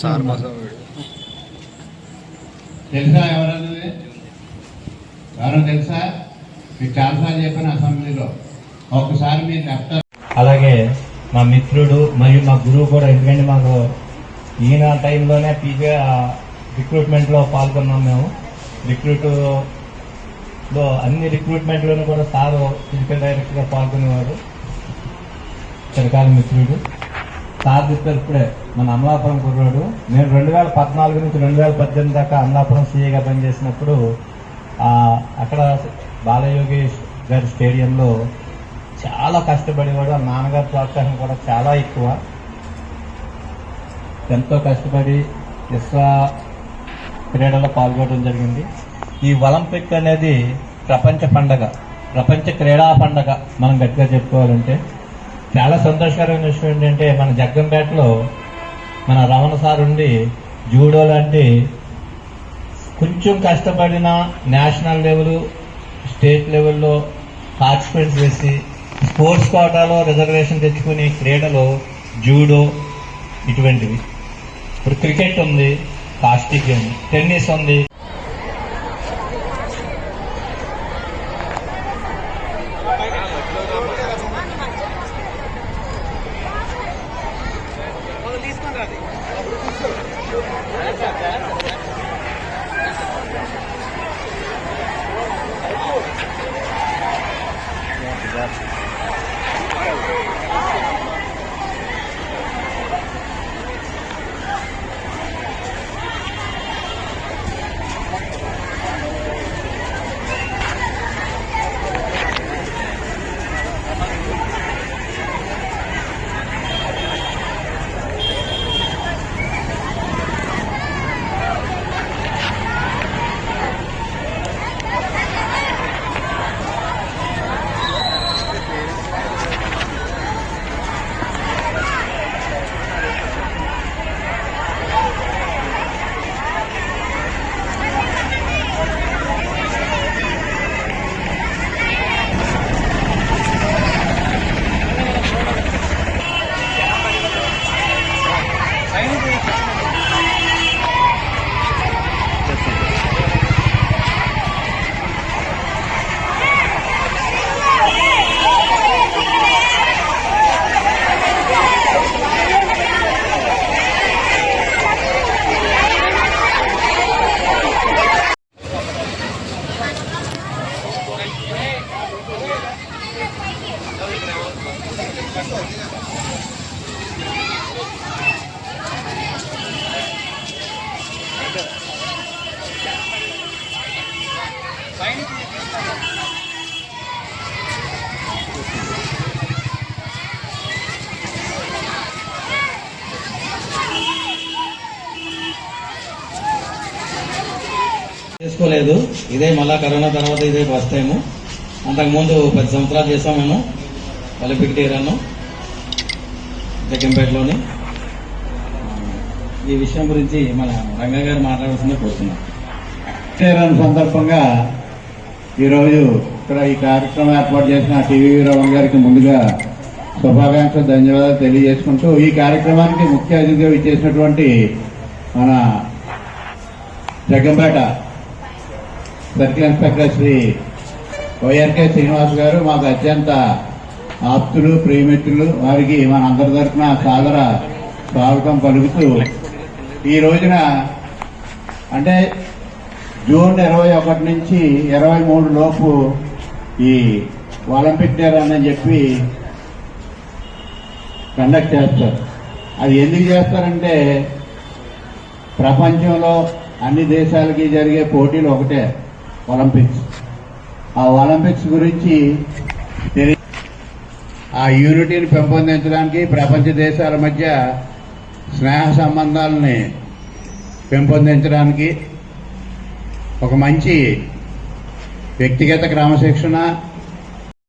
చార్ తెలుసా ఎవరన్నది? ఎవరో తెలుసా? మీకు చాలాసార్లు చెప్పాను అసెంబ్లీలో. ఒకసారి మీరు చెప్తారు. అలాగే మా మిత్రుడు మరియు మా గురువు కూడా ఎందుకంటే మాకు ఈయన టైంలోనే పీజీ రిక్రూట్మెంట్లో పాల్గొన్నాం మేము. రిక్రూట్లో అన్ని రిక్రూట్మెంట్లోనూ కూడా సార్ ఫిజికల్ డైరెక్టర్గా పాల్గొనేవారు. చిరకాల మిత్రుడు. సార్ చెప్పారు ఇప్పుడే మన అమలాపురం కుర్రాడు. నేను రెండు వేల పద్నాలుగు నుంచి రెండు వేల పద్దెనిమిది దాకా అమలాపురం సీఏగా పనిచేసినప్పుడు అక్కడ బాలయోగి గారి స్టేడియంలో చాలా కష్టపడేవాడు. ఆ నాన్నగారి ప్రోత్సాహం కూడా చాలా ఎక్కువ. ఎంతో కష్టపడి విశ్వ క్రీడల్లో పాల్గొనడం జరిగింది. ఈ ఒలింపిక్ అనేది ప్రపంచ పండగ ప్రపంచ క్రీడా పండగ మనం గట్టిగా చెప్పుకోవాలంటే. చాలా సంతోషకరమైన విషయం ఏంటంటే మన జగ్గంపేటలో మన రమణ సార్ ఉండి జూడో లాంటి కొంచెం కష్టపడిన నేషనల్ లెవెల్ స్టేట్ లెవెల్లో పార్టిసిపేట్ చేసి స్పోర్ట్స్ కోటాలో రిజర్వేషన్ తెచ్చుకుని క్రీడలు జూడో ఇటువంటివి. ఇప్పుడు క్రికెట్ ఉంది కాస్టిక్ గేమ్ టెన్నిస్ ఉంది. చేసుకోలేదు. ఇదే మళ్ళా కరోనా తర్వాత ఇదే ఫస్ట్ టైం అంతకుముందు పది సంవత్సరాలు చేసాం మేము. ఒలింపిక్ డే జగంపేటలోని ఈ విషయం గురించి మన రంగా గారు మాట్లాడాల్సిందే కోరుతున్నాం. రన్ సందర్భంగా ఈరోజు ఇక్కడ ఈ కార్యక్రమం ఏర్పాటు చేసిన టీవీ రావణ్ గారికి ముందుగా శుభాకాంక్షలు ధన్యవాదాలు తెలియజేసుకుంటూ ఈ కార్యక్రమానికి ముఖ్య అతిథిగా ఇచ్చేసినటువంటి మన Jaggampeta circle inspector Shri Y R K Srinivas garu మాకు అత్యంత ఆప్తులు ప్రియమిత్రులు. వారికి మన అందరి తరఫున సాదర స్వాగతం పలుకుతూ ఈ రోజున అంటే జూన్ ఇరవై ఒకటి నుంచి ఇరవై మూడు లోపు ఈ ఒలింపిక్ డే రన్ అని చెప్పి కండక్ట్ చేస్తారు. అది ఎందుకు చేస్తారంటే ప్రపంచంలో అన్ని దేశాలకి జరిగే పోటీలు ఒకటే ఒలింపిక్స్. ఆ ఒలింపిక్స్ గురించి తెలియ ఆ యూనిటీని పెంపొందించడానికి ప్రపంచ దేశాల మధ్య స్నేహ సంబంధాలని పెంపొందించడానికి ఒక మంచి వ్యక్తిగత క్రమశిక్షణ